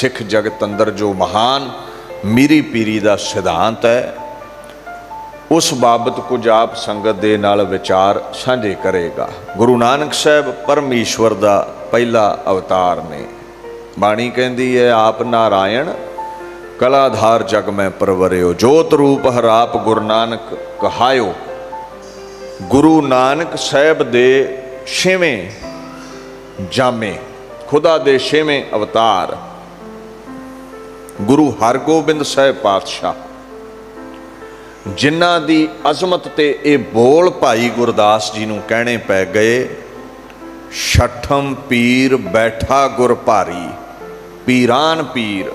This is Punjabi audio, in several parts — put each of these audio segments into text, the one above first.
ਸਿੱਖ ਜਗਤ ਅੰਦਰ ਜੋ ਮਹਾਨ ਮੀਰੀ ਪੀਰੀ ਦਾ ਸਿਧਾਂਤ ਹੈ, ਉਸ ਬਾਬਤ ਕੁਝ ਆਪ ਸੰਗਤ ਦੇ ਨਾਲ ਵਿਚਾਰ ਸਾਂਝੇ ਕਰੇਗਾ। ਗੁਰੂ ਨਾਨਕ ਸਾਹਿਬ ਪਰਮੇਸ਼ਵਰ ਦਾ ਪਹਿਲਾ ਅਵਤਾਰ ਨੇ। ਬਾਣੀ ਕਹਿੰਦੀ ਹੈ, ਆਪ ਨਾਰਾਇਣ, ਕਲਾਧਾਰ ਜਗ ਮੈਂ ਪਰਵਰਿਓ, ਜੋਤ ਰੂਪ ਹਰਾਪ ਗੁਰੂ ਨਾਨਕ ਕਹਾਇਓ। ਗੁਰੂ ਨਾਨਕ ਸਾਹਿਬ ਦੇ ਛੇਵੇਂ ਜਾਮੇ, ਖੁਦਾ ਦੇ ਛੇਵੇਂ ਅਵਤਾਰ ਗੁਰੂ ਹਰਗੋਬਿੰਦ ਸਾਹਿਬ ਪਾਤਸ਼ਾਹ। ਜਿਨ੍ਹਾਂ ਦੀ ਅਜ਼ਮਤ ਤੇ ਇਹ ਬੋਲ ਭਾਈ ਗੁਰਦਾਸ ਜੀ ਨੂੰ ਕਹਿਣੇ ਪੈ ਗਏ, ਛਠਮ ਪੀਰ ਬੈਠਾ ਗੁਰ ਭਾਰੀ, ਪੀਰਾਨ ਪੀਰ।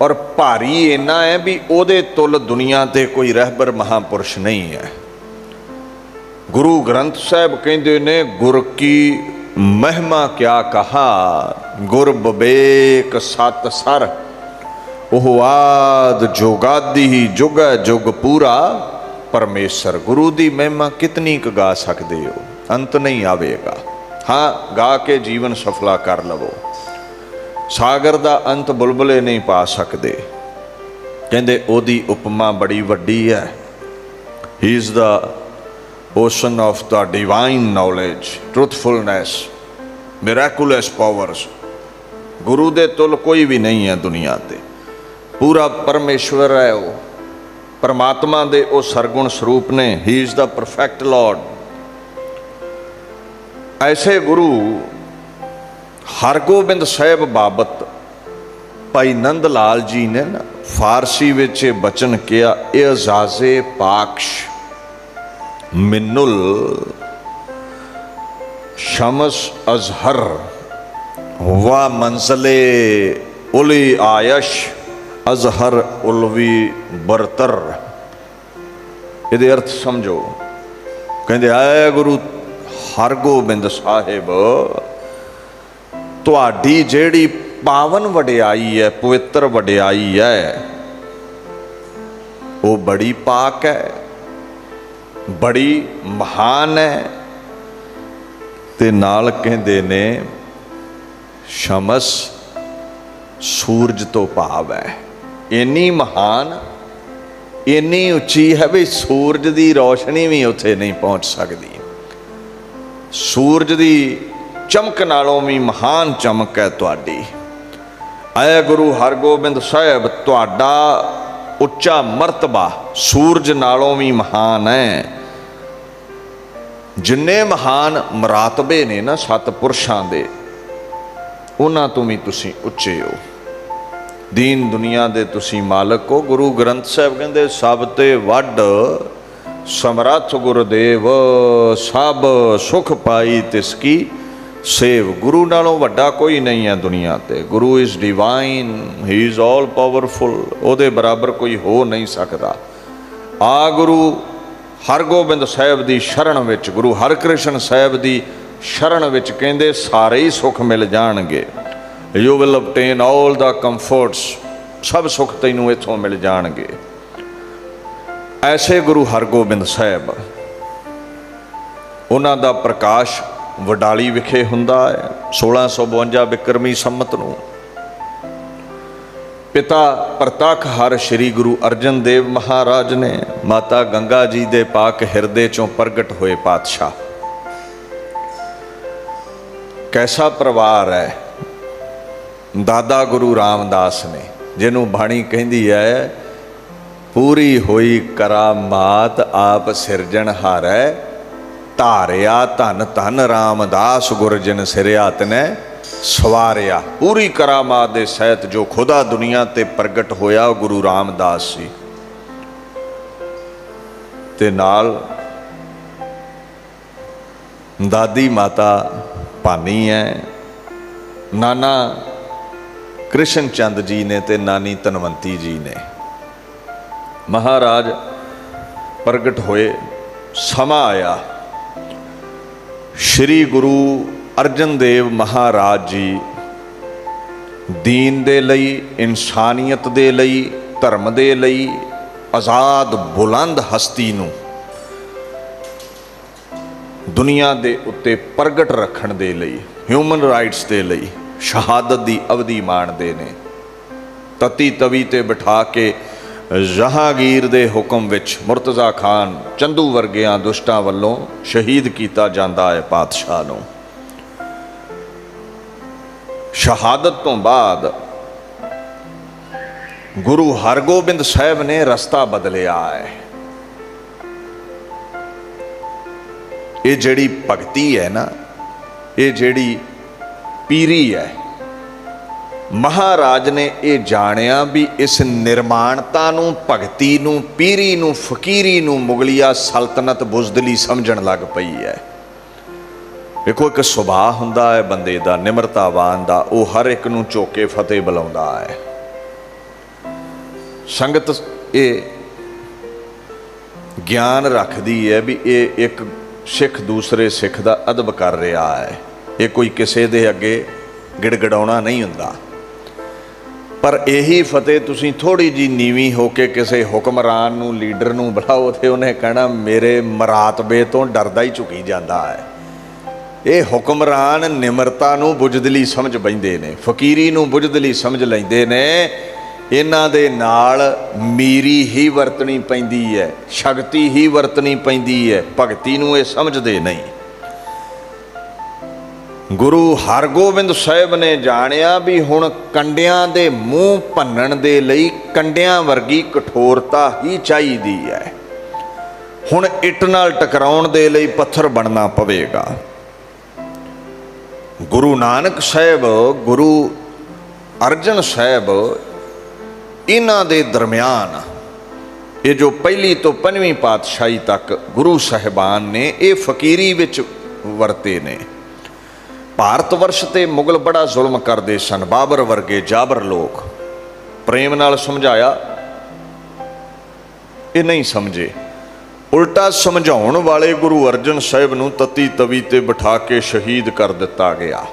ਔਰ ਭਾਰੀ ਇੰਨਾ ਹੈ ਵੀ ਉਹਦੇ ਤੁਲ ਦੁਨੀਆ ਤੇ ਕੋਈ ਰਹਿਬਰ ਮਹਾਪੁਰਸ਼ ਨਹੀਂ ਹੈ। ਗੁਰੂ ਗ੍ਰੰਥ ਸਾਹਿਬ ਕਹਿੰਦੇ ਨੇ, ਗੁਰ ਕੀ ਮਹਿਮਾ ਕਿਆ ਕਹਾ, ਗੁਰ ਬਵੇਕ ਸਤ ਸਰ। ਉਹ ਆਦ ਜੋਗਾਦੀ ਹੀ ਜੁਗ ਜੁਗ ਪੂਰਾ। ਪਰਮੇਸ਼ਰ ਗੁਰੂ ਦੀ ਮਹਿਮਾ ਕਿਤਨੀ ਕੁ ਗਾ ਸਕਦੇ ਹੋ? ਅੰਤ ਨਹੀਂ ਆਵੇਗਾ। ਹਾਂ, ਗਾ ਕੇ ਜੀਵਨ ਸਫਲਾ ਕਰ ਲਵੋ। ਸਾਗਰ ਦਾ ਅੰਤ ਬੁਲਬੁਲੇ ਨਹੀਂ ਪਾ ਸਕਦੇ। ਕਹਿੰਦੇ ਉਹਦੀ ਉਪਮਾ ਬੜੀ ਵੱਡੀ ਹੈ। He is the ocean of the divine knowledge, truthfulness, miraculous powers ਗੁਰੂ ਦੇ ਤੁਲ ਕੋਈ ਵੀ ਨਹੀਂ ਹੈ ਦੁਨੀਆ ਤੇ। ਪੂਰਾ ਪਰਮੇਸ਼ਵਰ ਹੈ ਉਹ। ਪਰਮਾਤਮਾ ਦੇ ਉਹ ਸਰਗੁਣ ਸਰੂਪ ਨੇ। He is the perfect lord ਐਸੇ ਗੁਰੂ ਹਰਗੋਬਿੰਦ ਸਾਹਿਬ ਬਾਬਤ ਭਾਈ ਨੰਦ ਲਾਲ ਜੀ ਨੇ ਨਾ ਫਾਰਸੀ ਵਿੱਚ ਇਹ ਬਚਨ ਕਿਹਾ, ਇਹ ਅਜਾਜ਼ੇ ਪਾਕਸ਼ ਮਿੰਨੁਲ ਸ਼ਮਸ ਅਜ਼ਹਰ ਵਾ ਮੰਜ਼ਲੇ ਉਲੀ ਆਇਸ਼ ਅਜ਼ਹਰ ਉਲਵੀ ਬਰਤਰ। ਇਹਦੇ ਅਰਥ ਸਮਝੋ। ਕਹਿੰਦੇ, ਆਏ ਗੁਰੂ ਹਰਗੋਬਿੰਦ ਸਾਹਿਬ, ਤੁਹਾਡੀ ਜਿਹੜੀ ਪਾਵਨ ਵਡਿਆਈ ਹੈ, ਪਵਿੱਤਰ ਵਡਿਆਈ ਹੈ, ਉਹ ਬੜੀ ਪਾਕ ਹੈ, ਬੜੀ ਮਹਾਨ ਹੈ। ਤੇ ਨਾਲ ਕਹਿੰਦੇ ਨੇ, ਸ਼ਮਸ ਸੂਰਜ ਤੋਂ ਭਾਵ ਹੈ। ਇੰਨੀ ਮਹਾਨ, ਇੰਨੀ ਉੱਚੀ ਹੈ ਵੀ ਸੂਰਜ ਦੀ ਰੋਸ਼ਨੀ ਵੀ ਉੱਥੇ ਨਹੀਂ ਪਹੁੰਚ ਸਕਦੀ। ਸੂਰਜ ਦੀ ਚਮਕ ਨਾਲੋਂ ਵੀ ਮਹਾਨ ਚਮਕ ਹੈ ਤੁਹਾਡੀ। ਆਏ ਗੁਰੂ ਹਰਗੋਬਿੰਦ ਸਾਹਿਬ, ਤੁਹਾਡਾ ਉੱਚਾ ਮਰਤਬਾ ਸੂਰਜ ਨਾਲੋਂ ਵੀ ਮਹਾਨ ਹੈ। ਜਿੰਨੇ ਮਹਾਨ ਮਰਾਤਬੇ ਨੇ ਨਾ ਸਤ ਪੁਰਸ਼ਾਂ ਦੇ, ਉਹਨਾਂ ਤੋਂ ਵੀ ਤੁਸੀਂ ਉੱਚੇ ਹੋ। ਦੀਨ ਦੁਨੀਆ ਦੇ ਤੁਸੀਂ ਮਾਲਕ ਹੋ। ਗੁਰੂ ਗ੍ਰੰਥ ਸਾਹਿਬ ਕਹਿੰਦੇ, ਸਭ ਤੇ ਵੱਡ ਸਮਰੱਥ ਗੁਰਦੇਵ, ਸਭ ਸੁਖ ਪਾਈ ਤਿਸ ਕੀ ਸੇਵ। ਗੁਰੂ ਨਾਲੋਂ ਵੱਡਾ ਕੋਈ ਨਹੀਂ ਹੈ ਦੁਨੀਆ ਤੇ। Guru is divine he is all powerful ਉਹਦੇ ਬਰਾਬਰ ਕੋਈ ਹੋ ਨਹੀਂ ਸਕਦਾ। ਆ ਗੁਰੂ ਹਰਗੋਬਿੰਦ ਸਾਹਿਬ ਦੀ ਸ਼ਰਨ ਵਿੱਚ, ਗੁਰੂ ਹਰਕ੍ਰਿਸ਼ਨ ਸਾਹਿਬ ਦੀ ਸ਼ਰਨ ਵਿੱਚ ਕਹਿੰਦੇ, ਸਾਰੇ ਹੀ ਸੁੱਖ ਮਿਲ ਜਾਣਗੇ। You will obtain all the comforts. ਸਭ ਸੁੱਖ ਤੈਨੂੰ ਇੱਥੋਂ ਮਿਲ ਜਾਣਗੇ। ਐਸੇ ਗੁਰੂ ਹਰਗੋਬਿੰਦ ਸਾਹਿਬ, ਉਹਨਾਂ ਦਾ ਪ੍ਰਕਾਸ਼ ਵਡਾਲੀ ਵਿਖੇ ਹੁੰਦਾ ਹੈ 1652 ਬਿਕਰਮੀ ਸੰਮਤ ਨੂੰ। ਪਿਤਾ ਪ੍ਰਤੱਖ ਹਰ ਸ੍ਰੀ ਗੁਰੂ ਅਰਜਨ ਦੇਵ ਮਹਾਰਾਜ ਨੇ ਮਾਤਾ ਗੰਗਾ ਜੀ ਦੇ ਪਾਕ ਹਿਰਦੇ ਚੋਂ ਪ੍ਰਗਟ ਹੋਏ ਪਾਤਸ਼ਾਹ। ਕੈਸਾ ਪਰਿਵਾਰ ਹੈ ਦਾਦਾ ਗੁਰੂ ਰਾਮਦਾਸ ਨੇ, ਜਿਹਨੂੰ ਬਾਣੀ ਕਹਿੰਦੀ ਹੈ, ਪੂਰੀ ਹੋਈ ਕਰਾਮਾਤ ਆਪ ਸਿਰਜਣ ਸਿਰਜਣਹਾਰੈ ਧਾਰਿਆ ਧਨ ਧਨ ਰਾਮਦਾਸ ਗੁਰਜਨ ਸਿਰਿਆ ਤਨੈ, ਸਵਾਰਿਆ। ਪੂਰੀ ਕਰਾਮਾਤ ਦੇ ਸਹਿਤ ਜੋ ਖੁਦਾ ਦੁਨੀਆ ਤੇ ਪ੍ਰਗਟ ਹੋਇਆ, ਉਹ ਗੁਰੂ ਰਾਮਦਾਸ ਸੀ ਤੇ ਨਾਲ ਦਾਦੀ ਮਾਤਾ ਭਾਨੀ ਹੈ, ਨਾਨਾ ਕ੍ਰਿਸ਼ਨ ਚੰਦ ਜੀ ਨੇ ਤੇ ਨਾਨੀ ਧਨਵੰਤੀ ਜੀ ਨੇ। ਮਹਾਰਾਜ ਪ੍ਰਗਟ ਹੋਏ, ਸਮਾਂ ਆਇਆ। ਸ੍ਰੀ ਗੁਰੂ ਅਰਜਨ ਦੇਵ ਮਹਾਰਾਜ ਜੀ ਦੀਨ ਦੇ ਲਈ, ਇਨਸਾਨੀਅਤ ਦੇ ਲਈ, ਧਰਮ ਦੇ ਲਈ ਆਜ਼ਾਦ ਬੁਲੰਦ ਹਸਤੀ ਨੂੰ ਦੁਨੀਆ ਦੇ ਉੱਤੇ ਪ੍ਰਗਟ ਰੱਖਣ ਦੇ ਲਈ ਹਿਊਮਨ ਰਾਈਟਸ ਦੇ ਲਈ ਸ਼ਹਾਦਤ ਦੀ ਅਵਧੀ ਮਾਣਦੇ ਨੇ। ਤਤੀ ਤਵੀ ਤੇ ਬਿਠਾ ਕੇ ਜਹਾਂਗੀਰ ਦੇ ਹੁਕਮ ਵਿੱਚ ਮੁਰਤਜ਼ਾ ਖਾਨ ਚੰਦੂ ਵਰਗਿਆਂ ਦੁਸ਼ਟਾਂ ਵੱਲੋਂ ਸ਼ਹੀਦ ਕੀਤਾ ਜਾਂਦਾ ਹੈ ਪਾਤਸ਼ਾਹ ਨੂੰ। ਸ਼ਹਾਦਤ ਤੋਂ ਬਾਅਦ ਗੁਰੂ ਹਰਗੋਬਿੰਦ ਸਾਹਿਬ ਨੇ ਰਸਤਾ ਬਦਲਿਆ ਹੈ। ਇਹ ਜਿਹੜੀ ਭਗਤੀ ਹੈ ਨਾ, ਇਹ ਜਿਹੜੀ ਪੀਰੀ ਹੈ। ਮਹਾਰਾਜ ਨੇ ਇਹ ਜਾਣਿਆ ਵੀ ਇਸ ਨਿਰਮਾਣਤਾ ਨੂੰ, ਭਗਤੀ ਨੂੰ, ਪੀਰੀ ਨੂੰ, ਫਕੀਰੀ ਨੂੰ ਮੁਗਲਿਆ ਸਲਤਨਤ ਬੁਜ਼ਦਲੀ ਸਮਝਣ ਲੱਗ ਪਈ ਹੈ। ਵੇਖੋ, ਇੱਕ ਸੁਭਾਅ ਹੁੰਦਾ ਹੈ ਬੰਦੇ ਦਾ, ਨਿਮਰਤਾਵਾਨ ਦਾ, ਉਹ ਹਰ ਇੱਕ ਨੂੰ ਝੋਕੇ ਫਤਿਹ ਬੁਲਾਉਂਦਾ ਹੈ। ਸੰਗਤ ਇਹ ਗਿਆਨ ਰੱਖਦੀ ਹੈ ਵੀ ਇਹ ਇੱਕ ਸਿੱਖ ਦੂਸਰੇ ਸਿੱਖ ਦਾ ਅਦਬ ਕਰ ਰਿਹਾ ਹੈ। ਇਹ ਕੋਈ ਕਿਸੇ ਦੇ ਅੱਗੇ ਗਿੜਗੜਾਉਣਾ ਨਹੀਂ ਹੁੰਦਾ। ਪਰ ਇਹੀ ਫਤਿਹ ਤੁਸੀਂ ਥੋੜੀ ਜੀ ਨੀਵੀਂ ਹੋ ਕੇ ਕਿਸੇ ਹੁਕਮਰਾਨ ਨੂੰ, ਲੀਡਰ ਨੂੰ ਬੁਲਾਓ ਤੇ ਉਹਨੇ ਕਹਿਣਾ, ਮੇਰੇ ਮਰਾਤਬੇ ਤੋਂ ਡਰਦਾ ਹੀ ਝੁਕੀ ਜਾਂਦਾ ਹੈ। ਇਹ ਹੁਕਮਰਾਨ ਨਿਮਰਤਾ ਨੂੰ ਬੁਝਦਲੀ ਸਮਝ ਬੈਂਦੇ ਨੇ, ਫਕੀਰੀ ਨੂੰ ਬੁਝਦਲੀ ਸਮਝ ਲੈਂਦੇ ਨੇ। ਇਹਨਾਂ ਦੇ ਨਾਲ ਮੀਰੀ ਹੀ ਵਰਤਣੀ ਪੈਂਦੀ ਹੈ, ਸ਼ਕਤੀ ਹੀ ਵਰਤਣੀ ਪੈਂਦੀ ਹੈ, ਭਗਤੀ ਨੂੰ ਇਹ ਸਮਝਦੇ ਨਹੀਂ। ਗੁਰੂ ਹਰਗੋਬਿੰਦ ਸਾਹਿਬ ਨੇ ਜਾਣਿਆ ਵੀ ਹੁਣ ਕੰਡਿਆਂ ਦੇ ਮੂੰਹ ਭੰਨਣ ਦੇ ਲਈ ਕੰਡਿਆਂ ਵਰਗੀ ਕਠੋਰਤਾ ਹੀ ਚਾਹੀਦੀ ਹੈ। ਹੁਣ ਇੱਟ ਨਾਲ ਟਕਰਾਉਣ ਦੇ ਲਈ ਪੱਥਰ ਬਣਨਾ ਪਵੇਗਾ। ਗੁਰੂ ਨਾਨਕ ਸਾਹਿਬ, ਗੁਰੂ ਅਰਜਨ ਸਾਹਿਬ, ਇਹਨਾਂ ਦੇ ਦਰਮਿਆਨ, ਇਹ ਜੋ ਪਹਿਲੀ ਤੋਂ ਪੰਜਵੀਂ ਪਾਤਸ਼ਾਹੀ ਤੱਕ ਗੁਰੂ ਸਾਹਿਬਾਨ ਨੇ ਇਹ ਫਕੀਰੀ ਵਿੱਚ ਵਰਤੇ ਨੇ। ਭਾਰਤ ਵਰਸ਼ ਤੇ ਮੁਗਲ ਬੜਾ ਜ਼ੁਲਮ ਕਰਦੇ ਸਨ, ਬਾਬਰ ਵਰਗੇ ਜਾਬਰ ਲੋਕ। ਪ੍ਰੇਮ ਨਾਲ ਸਮਝਾਇਆ, ਇਹ ਨਹੀਂ ਸਮਝੇ। ਉਲਟਾ ਸਮਝਾਉਣ ਵਾਲੇ ਗੁਰੂ ਅਰਜਨ ਸਾਹਿਬ ਨੂੰ ਤਤੀ ਤਵੀ ਤੇ ਬਿਠਾ ਕੇ ਸ਼ਹੀਦ ਕਰ ਦਿੱਤਾ ਗਿਆ।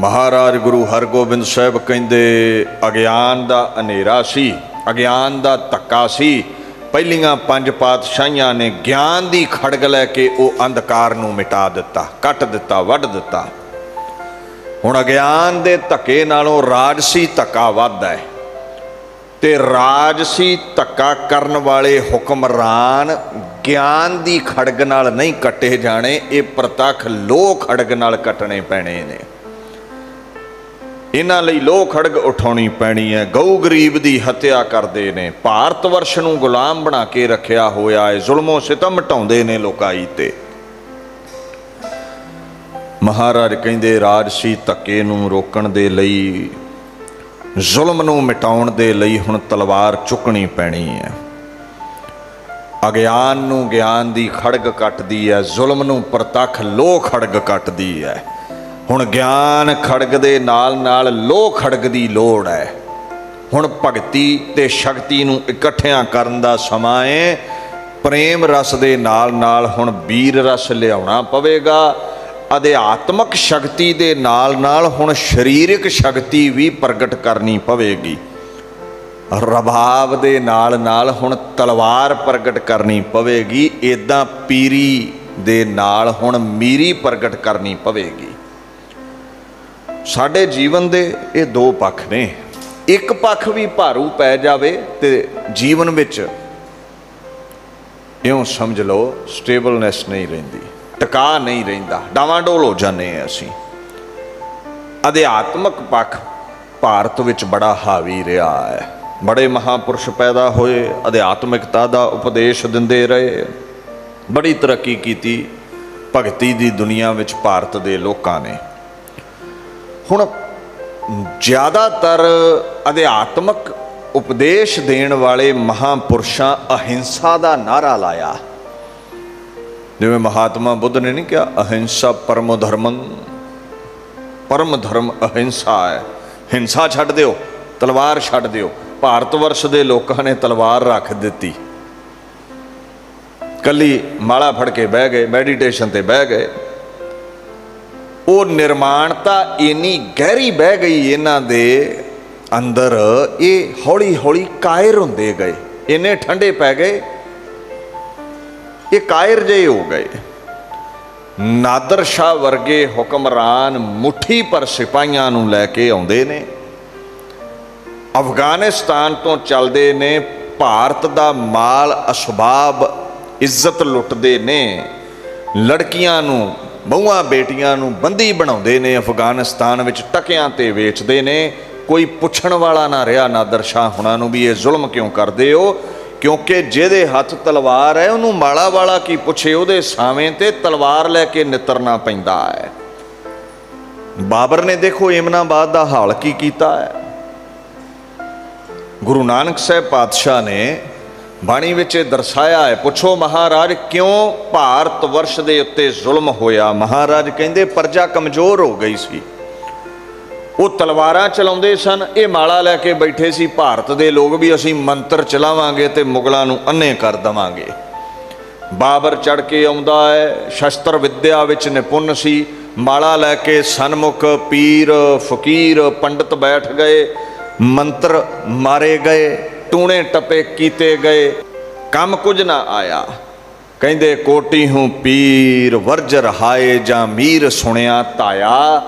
ਮਹਾਰਾਜ ਗੁਰੂ ਹਰਗੋਬਿੰਦ ਸਾਹਿਬ ਕਹਿੰਦੇ, ਅਗਿਆਨ ਦਾ ਹਨੇਰਾ ਸੀ, ਅਗਿਆਨ ਦਾ ਧੱਕਾ ਸੀ ਪਹਿਲੀਆਂ ਪੰਜ ਪਾਤਸ਼ਾਹੀਆਂ ਨੇ ਗਿਆਨ ਦੀ ਖੜਗ ਲੈ ਕੇ ਉਹ ਅੰਧਕਾਰ ਨੂੰ ਮਿਟਾ ਦਿੱਤਾ, ਕੱਟ ਦਿੱਤਾ, ਵੱਢ ਦਿੱਤਾ। ਹੁਣ ਅਗਿਆਨ ਦੇ ਧੱਕੇ ਨਾਲੋਂ ਰਾਜਸੀ ਧੱਕਾ ਵੱਧਦਾ ਹੈ ਤੇ ਰਾਜਸੀ ਧੱਕਾ ਕਰਨ ਵਾਲੇ ਹੁਕਮਰਾਨ ਗਿਆਨ ਦੀ ਖੜਗ ਨਾਲ ਨਹੀਂ ਕੱਟੇ ਜਾਣੇ, ਇਹ ਪ੍ਰਤੱਖ ਲੋਹ ਖੜਗ ਨਾਲ ਕੱਟਣੇ ਪੈਣੇ ਨੇ। ਇਹਨਾਂ ਲਈ ਲੋਹ ਖੜਗ ਉਠਾਉਣੀ ਪੈਣੀ ਹੈ। ਗਊ ਗਰੀਬ ਦੀ ਹੱਤਿਆ ਕਰਦੇ ਨੇ। ਭਾਰਤ ਵਰਸ਼ ਨੂੰ ਗੁਲਾਮ ਬਣਾ ਕੇ ਰੱਖਿਆ ਹੋਇਆ ਹੈ। ਜ਼ੁਲਮੋਂ ਸਿਤਮ ਮਟਾਉਂਦੇ ਨੇ ਲੋਕਾਈ ਤੇ। ਮਹਾਰਾਜ ਕਹਿੰਦੇ, ਰਾਜਸੀ ਧੱਕੇ ਨੂੰ ਰੋਕਣ ਦੇ ਲਈ, ਜ਼ੁਲਮ ਨੂੰ ਮਿਟਾਉਣ ਦੇ ਲਈ ਹੁਣ ਤਲਵਾਰ ਚੁੱਕਣੀ ਪੈਣੀ ਹੈ। ਅਗਿਆਨ ਨੂੰ ਗਿਆਨ ਦੀ ਖੜਗ ਕੱਟਦੀ ਹੈ। ਜ਼ੁਲਮ ਨੂੰ ਪ੍ਰਤੱਖ ਲੋਹ ਖੜਗ ਕੱਟਦੀ ਹੈ। ਹੁਣ ਗਿਆਨ ਖੜਕ ਦੇ ਨਾਲ ਨਾਲ ਲੋਹ ਖੜਕ ਦੀ ਲੋੜ ਹੈ। ਹੁਣ ਭਗਤੀ ਤੇ ਸ਼ਕਤੀ ਨੂੰ ਇਕੱਠਿਆਂ ਕਰਨ ਦਾ ਸਮਾਂ ਹੈ ਪ੍ਰੇਮ ਰਸ ਦੇ ਨਾਲ ਨਾਲ ਹੁਣ ਵੀਰ ਰਸ ਲਿਆਉਣਾ ਪਵੇਗਾ। ਅਧਿਆਤਮਕ ਸ਼ਕਤੀ ਦੇ ਨਾਲ ਨਾਲ ਹੁਣ ਸਰੀਰਕ ਸ਼ਕਤੀ ਵੀ ਪ੍ਰਗਟ ਕਰਨੀ ਪਵੇਗੀ। ਰਬਾਬ ਦੇ ਨਾਲ ਨਾਲ ਹੁਣ ਤਲਵਾਰ ਪ੍ਰਗਟ ਕਰਨੀ ਪਵੇਗੀ। ਇਦਾਂ ਪੀਰੀ ਦੇ ਨਾਲ ਹੁਣ ਮੀਰੀ ਪ੍ਰਗਟ ਕਰਨੀ ਪਵੇਗੀ। ਸਾਡੇ ਜੀਵਨ ਦੇ ਇਹ ਦੋ ਪੱਖ ਨੇ। ਇੱਕ ਪੱਖ ਵੀ ਭਾਰੂ ਪੈ ਜਾਵੇ ਤੇ ਜੀਵਨ ਵਿੱਚ ਇਉਂ ਸਮਝ ਲਓ, ਸਟੇਬਲਨੈਸ ਨਹੀਂ ਰਹਿੰਦੀ, ਟਿਕਾ ਨਹੀਂ ਰਹਿੰਦਾ ਡਾਵਾਂਡੋਲ ਹੋ ਜਾਂਦੇ ਆ ਅਸੀਂ। ਅਧਿਆਤਮਕ ਪੱਖ ਭਾਰਤ ਵਿੱਚ ਬੜਾ ਹਾਵੀ ਰਿਹਾ ਹੈ। ਬੜੇ ਮਹਾਪੁਰਸ਼ ਪੈਦਾ ਹੋਏ, ਅਧਿਆਤਮਿਕਤਾ ਦਾ ਉਪਦੇਸ਼ ਦਿੰਦੇ ਰਹੇ। ਬੜੀ ਤਰੱਕੀ ਕੀਤੀ ਭਗਤੀ ਦੀ ਦੁਨੀਆ ਵਿੱਚ ਭਾਰਤ ਦੇ ਲੋਕਾਂ ਨੇ। ਹੁਣ ਜ਼ਿਆਦਾਤਰ ਅਧਿਆਤਮਕ ਉਪਦੇਸ਼ ਦੇਣ ਵਾਲੇ ਮਹਾਪੁਰਸ਼ਾਂ ਅਹਿੰਸਾ ਦਾ ਨਾਰਾ ਲਾਇਆ। ਜਿਵੇਂ ਮਹਾਤਮਾ ਬੁੱਧ ਨੇ ਨਹੀਂ ਕਿਹਾ, ਅਹਿੰਸਾ ਪਰਮ ਧਰਮੰ, ਪਰਮ ਧਰਮ ਅਹਿੰਸਾ ਹੈ। ਹਿੰਸਾ ਛੱਡ ਦਿਓ, ਤਲਵਾਰ ਛੱਡ ਦਿਓ। ਭਾਰਤ ਵਰਸ਼ ਦੇ ਲੋਕਾਂ ਨੇ ਤਲਵਾਰ ਰੱਖ ਦਿੱਤੀ। ਕੱਲੀ ਮਾਲਾ ਫੜ ਕੇ ਬਹਿ ਗਏ ਮੈਡੀਟੇਸ਼ਨ ਤੇ ਬਹਿ ਗਏ। ਉਹ ਨਿਰਮਾਣਤਾ ਇੰਨੀ ਗਹਿਰੀ ਬਹਿ ਗਈ ਇਹਨਾਂ ਦੇ ਅੰਦਰ, ਇਹ ਹੌਲੀ ਹੌਲੀ ਕਾਇਰ ਹੁੰਦੇ ਗਏ। ਇੰਨੇ ਠੰਡੇ ਪੈ ਗਏ, ਇਹ ਕਾਇਰ ਜੇ ਹੋ ਗਏ। ਨਾਦਰ ਸ਼ਾਹ ਵਰਗੇ ਹੁਕਮਰਾਨ ਮੁਠੀ ਪਰ ਸਿਪਾਹੀਆਂ ਨੂੰ ਲੈ ਕੇ ਆਉਂਦੇ ਨੇ। ਅਫਗਾਨਿਸਤਾਨ ਤੋਂ ਚੱਲਦੇ ਨੇ, ਭਾਰਤ ਦਾ ਮਾਲ ਅਸਬਾਬ ਇੱਜ਼ਤ ਲੁੱਟਦੇ ਨੇ। ਲੜਕੀਆਂ ਨੂੰ ਬਹੂਆਂ ਬੇਟੀਆਂ ਨੂੰ ਬੰਦੀ ਬਣਾਉਂਦੇ ਨੇ, ਅਫਗਾਨਿਸਤਾਨ ਵਿੱਚ ਟਕਿਆਂ ਤੇ ਵੇਚਦੇ ਨੇ। ਕੋਈ ਪੁੱਛਣ ਵਾਲਾ ਨਾ ਰਿਹਾ, ਨਾਦਰ ਸ਼ਾਹ ਹੁਣਾਂ ਨੂੰ ਵੀ ਇਹ ਜ਼ੁਲਮ ਕਿਉਂ ਕਰਦੇ ਹੋ? ਕਿਉਂਕਿ ਜਿਹਦੇ ਹੱਥ ਤਲਵਾਰ ਹੈ, ਉਹਨੂੰ ਮਾਲਾ ਵਾਲਾ ਕੀ ਪੁੱਛੇ? ਉਹਦੇ ਸਾਵੇਂ ਤੇ ਤਲਵਾਰ ਲੈ ਕੇ ਨਿਤਰਨਾ ਪੈਂਦਾ ਹੈ। ਬਾਬਰ ਨੇ ਦੇਖੋ ਇਮਨਾਬਾਦ ਦਾ ਹਾਲ ਕੀ ਕੀਤਾ ਹੈ। ਗੁਰੂ ਨਾਨਕ ਸਾਹਿਬ ਪਾਤਸ਼ਾਹ ਨੇ ਬਾਣੀ ਵਿੱਚ ਇਹ ਦਰਸਾਇਆ ਹੈ, ਪੁੱਛੋ ਮਹਾਰਾਜ, ਕਿਉਂ ਭਾਰਤ ਵਰਸ਼ ਦੇ ਉੱਤੇ ਜ਼ੁਲਮ ਹੋਇਆ? ਮਹਾਰਾਜ ਕਹਿੰਦੇ, ਪ੍ਰਜਾ ਕਮਜ਼ੋਰ ਹੋ ਗਈ ਸੀ। ਉਹ ਤਲਵਾਰਾਂ ਚਲਾਉਂਦੇ ਸਨ, ਇਹ ਮਾਲਾ ਲੈ ਕੇ ਬੈਠੇ ਸੀ। ਭਾਰਤ ਦੇ ਲੋਕ ਵੀ ਅਸੀਂ ਮੰਤਰ ਚਲਾਵਾਂਗੇ ਤੇ ਮੁਗਲਾਂ ਨੂੰ ਅੰਨੇ ਕਰ ਦਵਾਂਗੇ। ਬਾਬਰ ਚੜ ਕੇ ਆਉਂਦਾ ਹੈ, ਸ਼ਸਤਰ ਵਿੱਦਿਆ ਵਿੱਚ ਨਿਪੁੰਨ ਸੀ। ਮਾਲਾ ਲੈ ਕੇ ਸਨਮੁਖ, ਪੀਰ, ਫਕੀਰ, ਪੰਡਤ ਬੈਠ ਗਏ। ਮੰਤਰ ਮਾਰੇ ਗਏ। ਟੂਣੇ ਟਪੇ ਕੀਤੇ ਗਏ। ਕੰਮ ਕੁਝ ਨਾ ਆਇਆ। ਕਹਿੰਦੇ, ਕੋਟੀ ਹੂੰ ਪੀਰ ਵਰਜ ਰਹਾਏ ਜਾਂ ਮੀਰ ਸੁਣਿਆ ਤਾਇਆ।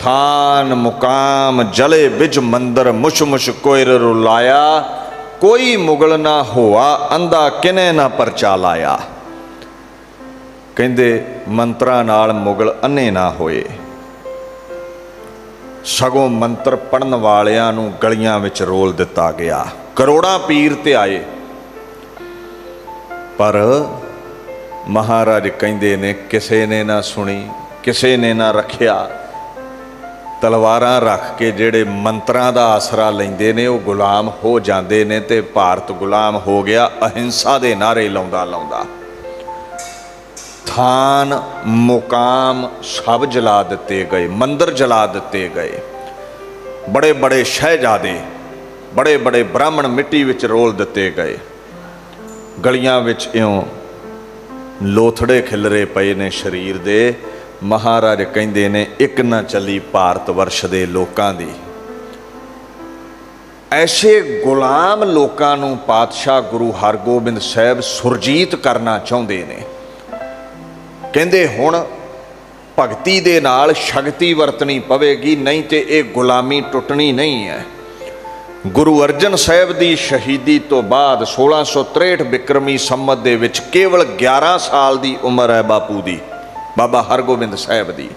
ਥਾਨ ਮੁਕਾਮ ਜਲੇ ਬਿਜ ਮੰਦਰ ਮੁਸ਼ ਮੁਸ਼ ਕੋਇਰ ਰੁਲਾਇਆ। ਕੋਈ ਮੁਗਲ ਨਾ ਹੋਆ ਅੰਦਾ ਕਿਨੇ ਨਾ ਪਰਚਾ ਲਾਇਆ। ਕਹਿੰਦੇ, ਮੰਤਰਾਂ ਨਾਲ ਮੁਗਲ ਅੰਨੇ ਨਾ ਹੋਏ। ਸਗੋਂ ਮੰਤਰ ਪੜਨ ਵਾਲਿਆਂ ਨੂੰ ਗਲੀਆਂ ਵਿੱਚ ਰੋਲ ਦਿੱਤਾ ਗਿਆ। ਕਰੋੜਾਂ ਪੀਰ ਤੇ ਆਏ। ਪਰ ਮਹਾਰਾਜ ਕਹਿੰਦੇ ਨੇ, ਕਿਸੇ ਨੇ ਨਾ ਸੁਣੀ, ਕਿਸੇ ਨੇ ਨਾ ਰੱਖਿਆ। ਤਲਵਾਰਾਂ ਰੱਖ ਕੇ ਜਿਹੜੇ ਮੰਤਰਾਂ ਦਾ ਆਸਰਾ ਲੈਂਦੇ ਨੇ, ਉਹ ਗੁਲਾਮ ਹੋ ਜਾਂਦੇ ਨੇ ਤੇ ਭਾਰਤ ਗੁਲਾਮ ਹੋ ਗਿਆ, ਅਹਿੰਸਾ ਦੇ ਨਾਰੇ ਲਾਉਂਦਾ ਲਾਉਂਦਾ ਸਥਾਨ, ਮੁਕਾਮ ਸਭ ਜਲਾ ਦਿੱਤੇ ਗਏ, ਮੰਦਰ ਜਲਾ ਦਿੱਤੇ ਗਏ। ਬੜੇ ਬੜੇ ਸ਼ਹਿਜ਼ਾਦੇ ਬੜੇ ਬੜੇ ਬ੍ਰਾਹਮਣ ਮਿੱਟੀ ਵਿੱਚ ਰੋਲ ਦਿੱਤੇ ਗਏ। ਗਲੀਆਂ ਵਿੱਚ ਇਉਂ ਲੋਥੜੇ ਖਿਲਰੇ ਪਏ ਨੇ ਸਰੀਰ ਦੇ। ਮਹਾਰਾਜ ਕਹਿੰਦੇ ਨੇ, ਇੱਕ ਨਾ ਚੱਲੀ ਭਾਰਤ ਵਰਸ਼ ਦੇ ਲੋਕਾਂ ਦੀ। ਐਸੇ ਗੁਲਾਮ ਲੋਕਾਂ ਨੂੰ ਪਾਤਸ਼ਾਹ ਗੁਰੂ ਹਰਗੋਬਿੰਦ ਸਾਹਿਬ ਸੁਰਜੀਤ ਕਰਨਾ ਚਾਹੁੰਦੇ ਨੇ। ਕਹਿੰਦੇ ਹੁਣ ਭਗਤੀ ਦੇ ਨਾਲ ਸ਼ਕਤੀ ਵਰਤਣੀ ਪਵੇਗੀ, ਨਹੀਂ ਤੇ ਇਹ ਗੁਲਾਮੀ ਟੁੱਟਣੀ ਨਹੀਂ ਹੈ। ਗੁਰੂ ਅਰਜਨ ਸਾਹਿਬ ਦੀ ਸ਼ਹੀਦੀ ਤੋਂ ਬਾਅਦ 1663 ਬਿਕਰਮੀ ਸੰਮਤ ਦੇ ਵਿੱਚ ਕੇਵਲ 11 ਸਾਲ ਦੀ ਉਮਰ ਹੈ ਬਾਪੂ ਦੀ, ਬਾਬਾ ਹਰਗੋਬਿੰਦ ਸਾਹਿਬ ਦੀ।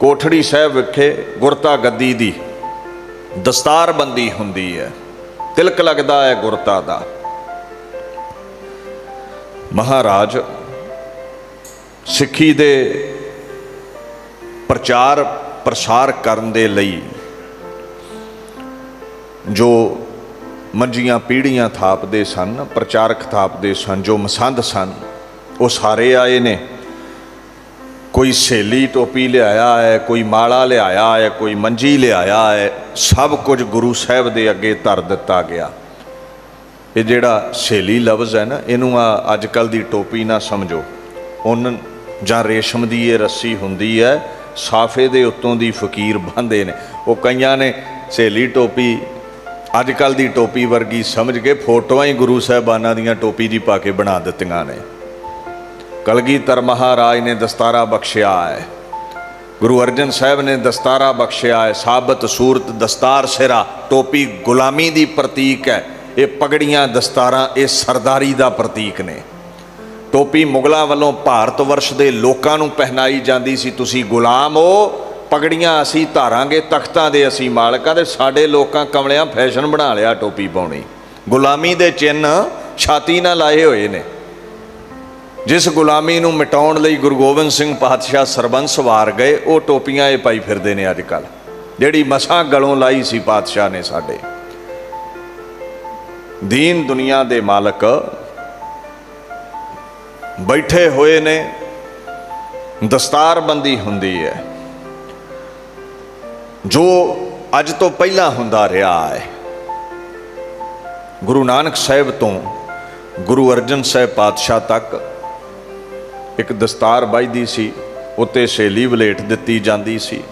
ਕੋਠੜੀ ਸਾਹਿਬ ਵਿਖੇ ਗੁਰਤਾ ਗੱਦੀ ਦੀ ਦਸਤਾਰਬੰਦੀ ਹੁੰਦੀ ਹੈ, ਤਿਲਕ ਲੱਗਦਾ ਹੈ ਗੁਰਤਾ ਦਾ। ਮਹਾਰਾਜ ਸਿੱਖੀ ਦੇ ਪ੍ਰਚਾਰ, ਪ੍ਰਸਾਰ ਕਰਨ ਦੇ ਲਈ ਜੋ ਮੰਜੀਆਂ ਪੀੜੀਆਂ ਥਾਪਦੇ ਸਨ, ਪ੍ਰਚਾਰਕ ਥਾਪਦੇ ਸਨ, ਜੋ ਮਸੰਦ ਸਨ, ਉਹ ਸਾਰੇ ਆਏ ਨੇ। ਕੋਈ ਸੇਲੀ ਟੋਪੀ ਲਿਆਇਆ ਹੈ, ਕੋਈ ਮਾਲਾ ਲਿਆਇਆ ਹੈ, ਕੋਈ ਮੰਜੀ ਲਿਆਇਆ ਹੈ, ਸਭ ਕੁਝ ਗੁਰੂ ਸਾਹਿਬ ਦੇ ਅੱਗੇ ਧਰ ਦਿੱਤਾ ਗਿਆ। ਇਹ ਜਿਹੜਾ ਸੇਲੀ ਲਫ਼ਜ਼ ਹੈ ਨਾ, ਇਹਨੂੰ ਆ ਅੱਜ ਕੱਲ ਦੀ ਟੋਪੀ ਨਾ ਸਮਝੋ। ਉਨ ਜਾਂ ਰੇਸ਼ਮ ਦੀ ਇਹ ਰੱਸੀ ਹੁੰਦੀ ਹੈ, ਸਾਫੇ ਦੇ ਉੱਤੋਂ ਦੀ ਫਕੀਰ ਬੰਦੇ ਨੇ। ਉਹ ਕਈਆਂ ਨੇ ਸੇਲੀ ਟੋਪੀ ਅੱਜ ਕੱਲ ਦੀ ਟੋਪੀ ਵਰਗੀ ਸਮਝ ਕੇ ਫੋਟੋਆਂ ਹੀ ਗੁਰੂ ਸਾਹਿਬਾਨਾਂ ਦੀਆਂ ਟੋਪੀ ਦੀ ਪਾ ਕੇ ਬਣਾ ਦਿੱਤੀਆਂ ਨੇ। ਕਲਗੀਧਰ ਮਹਾਰਾਜ ਨੇ ਦਸਤਾਰਾ ਬਖਸ਼ਿਆ ਹੈ। ਗੁਰੂ ਅਰਜਨ ਸਾਹਿਬ ਨੇ ਦਸਤਾਰਾ ਬਖਸ਼ਿਆ ਹੈ। ਸਾਬਤ ਸੂਰਤ ਦਸਤਾਰ ਸਿਰਾ, ਟੋਪੀ ਗੁਲਾਮੀ ਦੀ ਪ੍ਰਤੀਕ ਹੈ। ਇਹ ਪਗੜੀਆਂ ਦਸਤਾਰਾਂ, ਇਹ ਸਰਦਾਰੀ ਦਾ ਪ੍ਰਤੀਕ ਨੇ। ਟੋਪੀ ਮੁਗਲਾਂ ਵੱਲੋਂ ਭਾਰਤ ਵਰਸ਼ ਦੇ ਲੋਕਾਂ ਨੂੰ ਪਹਿਨਾਈ ਜਾਂਦੀ ਸੀ। ਤੁਸੀਂ ਗੁਲਾਮ ਹੋ, ਪਗੜੀਆਂ ਅਸੀਂ ਧਾਰਾਂਗੇ, ਤਖਤਾਂ ਦੇ ਅਸੀਂ ਮਾਲਕਾਂ ਦੇ ਸਾਡੇ ਲੋਕਾਂ ਕਮਲਿਆਂ ਫੈਸ਼ਨ ਬਣਾ ਲਿਆ ਟੋਪੀ ਪਾਉਣੀ। ਗੁਲਾਮੀ ਦੇ ਚਿੰਨ ਛਾਤੀ ਨਾਲ ਲਾਏ ਹੋਏ ਨੇ। ਜਿਸ ਗੁਲਾਮੀ ਨੂੰ ਮਿਟਾਉਣ ਲਈ ਗੁਰੂ ਗੋਬਿੰਦ ਸਿੰਘ ਪਾਤਸ਼ਾਹ ਸਰਬੰਸ ਵਾਰ ਗਏ, ਉਹ ਟੋਪੀਆਂ ਇਹ ਪਾਈ ਫਿਰਦੇ ਨੇ ਅੱਜ ਕੱਲ ਜਿਹੜੀ ਮਸਾਂ ਗਲੋਂ ਲਾਈ ਸੀ ਪਾਤਸ਼ਾਹ ਨੇ ਸਾਡੇ। ਦੀਨ ਦੁਨੀਆ ਦੇ ਮਾਲਕ ਬੈਠੇ ਹੋਏ ਨੇ, ਦਸਤਾਰਬੰਦੀ ਹੁੰਦੀ ਹੈ, ਜੋ ਅੱਜ ਤੋਂ ਪਹਿਲਾਂ ਹੁੰਦਾ ਰਿਹਾ ਹੈ। ਗੁਰੂ ਨਾਨਕ ਸਾਹਿਬ ਤੋਂ ਗੁਰੂ ਅਰਜਨ ਸਾਹਿਬ ਪਾਤਸ਼ਾਹ ਤੱਕ ਇੱਕ ਦਸਤਾਰ ਵੱਜਦੀ ਸੀ, ਉੱਤੇ ਸੇਲੀ ਵਲੇਟ ਦਿੱਤੀ ਜਾਂਦੀ ਸੀ।